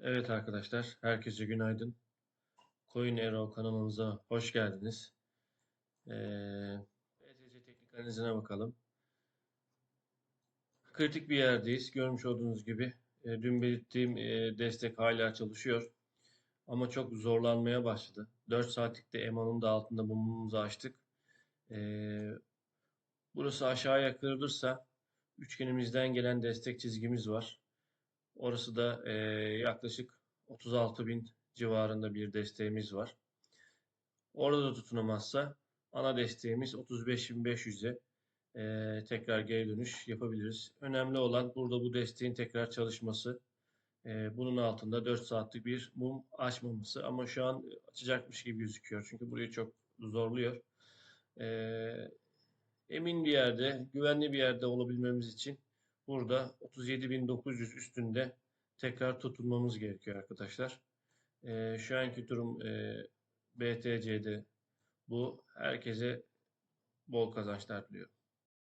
Evet arkadaşlar, herkese günaydın. Coin Hero kanalımıza hoş geldiniz. Ee, BTC teknik analizine bakalım. Kritik bir yerdeyiz. Görmüş olduğunuz gibi e, dün belirttiğim e, destek hala çalışıyor. Ama çok zorlanmaya başladı. 4 saatlikte EMA'nın da altında mumumuzu açtık. Ee, burası aşağıya kırılırsa üçgenimizden gelen destek çizgimiz var. Orası da e, yaklaşık 36 bin civarında bir desteğimiz var. Orada da tutunamazsa ana desteğimiz 35.500'e e, tekrar geri dönüş yapabiliriz. Önemli olan burada bu desteğin tekrar çalışması. E, bunun altında 4 saatlik bir mum açmaması ama şu an açacakmış gibi gözüküyor. Çünkü burayı çok zorluyor. E, emin bir yerde, güvenli bir yerde olabilmemiz için burada 37.900 üstünde tekrar tutunmamız gerekiyor arkadaşlar. Ee, şu anki durum e, BTC'de bu. Herkese bol kazançlar diliyorum.